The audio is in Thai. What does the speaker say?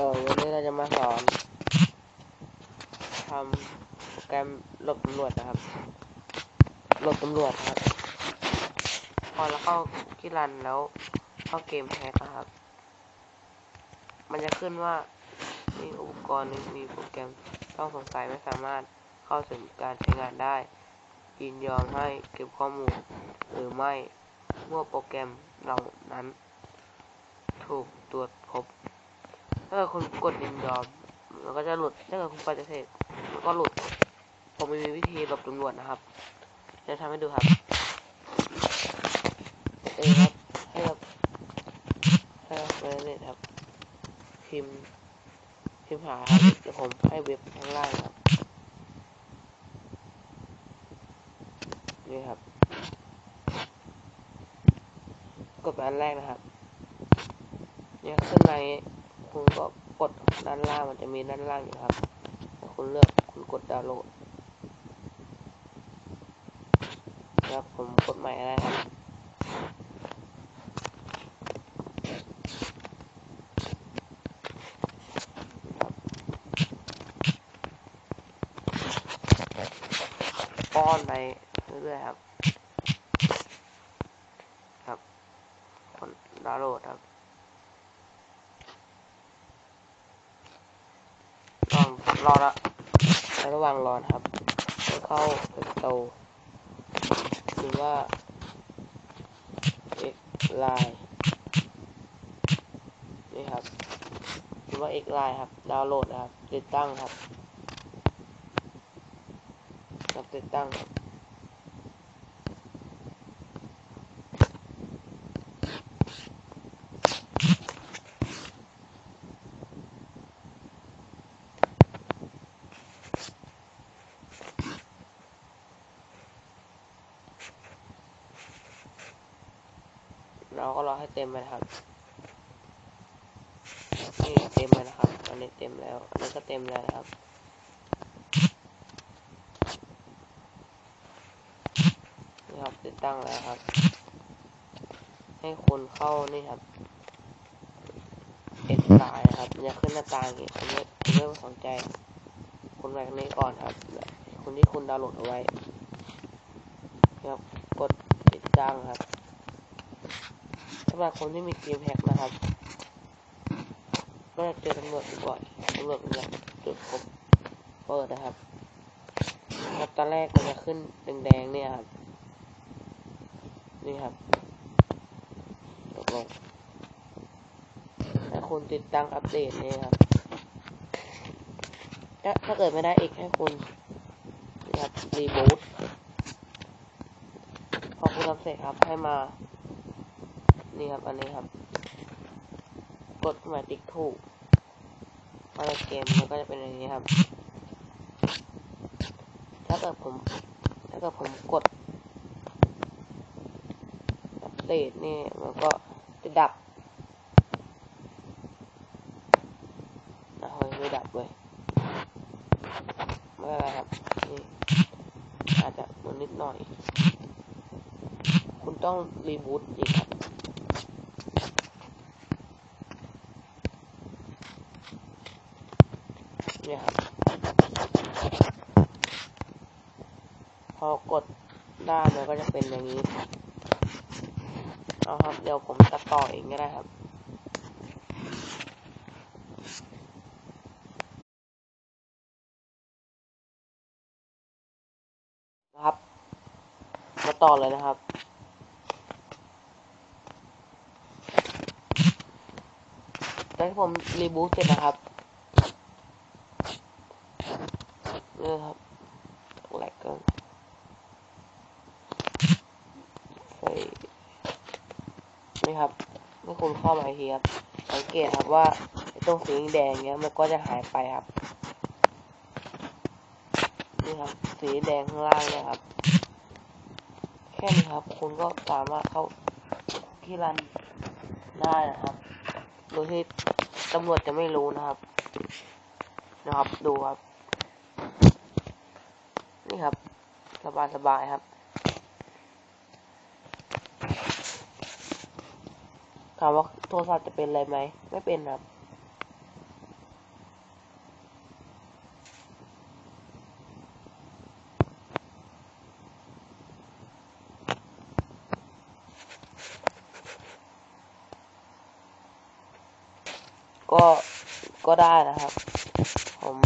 เออวันนี้เราจะมาสอนทำแกรมหลบตำรวจนะครับหลบตำรวจครับ พอเราเข้าที่รันแล้วเข้าเกมแฮกนะครับ มันจะขึ้นว่ามีอุปกรณ์มีโปรแกรมต้องสงสัยไม่สามารถเข้าถึงการใช้งานได้ ยินยอมให้เก็บข้อมูล หรือไม่เมื่อโปรแกรมเหล่านั้น ถูกตรวจพบ ถ้าเกิดคุณกดยินยอมมันก็จะหลุด ถ้าเกิดคุณปฏิเสธมันก็หลุด ผมมีวิธีหลบตำรวจนะครับ จะทำให้ดูครับเออครับให้เราให้เราไปเน็ตครับ พิมพ์ พิมพ์หาครับเดี๋ยวผมให้เว็บข้างล่างครับ นี่ครับ กดไปอันแรกนะครับ เนี่ยขึ้นใน คุณก็กดด้านล่างมันจะมีด้านล่างอยู่ครับคุณเลือกคุณกดดาวน์โหลดแล้วผมกดใหม่อะไรครับป้อนไปเรื่อยๆครับ ครับคนดาวน์โหลดครับลอง รอละระหว่างรอนะครับเข้าเป็นโตหรือว่า x line นี่ครับหรือว่า x line ครับ ดาวน์โหลดนะครับ ติดตั้งครับครับติดตั้งครับ เราก็รอให้เต็มไปนะครับ นี่เต็มไปนะครับ อันนี้เต็มแล้ว อันนี้ก็เต็มแล้วนะครับนี่ครับติดตั้งแล้วครับ ให้คุณเข้านี่ครับเอ็กไลน์นะครับมันจะขึ้นหน้าต่างนี้คุณไม่คุณไม่ต้องสนใจ คุณแบบนี้ก่อนครับคุณที่คุณดาวน์โหลดเอาไว้ครับกดติดตั้งครับ สำหรับคนที่มีเกมแฮกนะครับก็จะเจอตำรวจบ่อยตำรวจมันจะจุดคบเปิดนะครับ ครับตอนแรกมันจะขึ้นแดงๆเนี่ยครับ นี่ครับตกลงถ้าคุณติดตั้งอัปเดตนี่ครับ ถ้าถ้าเกิดไม่ได้อีกให้คุณนี่ครับรีบูตพอคุณทำเสร็จครับให้มา นี่ครับ อันนี้ครับ กดหมายติ๊กถูกมาในเกมมันก็จะเป็นอย่างนี้ครับ ถ้าเกิดผม ถ้าเกิดผมกดอัปเดตนี่ มันก็จะดับนะเฮ้ยไม่ดับเว้ยไม่เป็นไรครับ นี่อาจจะมันนิดหน่อย คุณต้องรีบูตอีกครับ เนี่ยครับ พอกดด้ามันก็จะเป็นอย่างนี้เอาครับ เดี๋ยวผมตัดต่อเองก็ได้ครับนะครับ มาต่อเลยนะครับ แล้วผมรีบูตเสร็จนะครับนี่ครับแหลกเกินใส่ นี่ครับเมื่อคุณเข้ามาอีกทีครับสังเกตครับว่าตรงสีแดงเนี้ยมันก็จะหายไปครับนี่ครับ สีแดงข้างล่างเนี่ยครับ แค่นี้ครับ คุณก็สามารถเข้าที่รันได้นะครับ โดยที่ตำรวจจะไม่รู้นะครับ นะครับดูครับ นี่ครับ สบายสบายครับ ถามว่าโทรศัพท์จะเป็นอะไรไหม ไม่เป็นครับ ก็ ก็ได้นะครับ ผม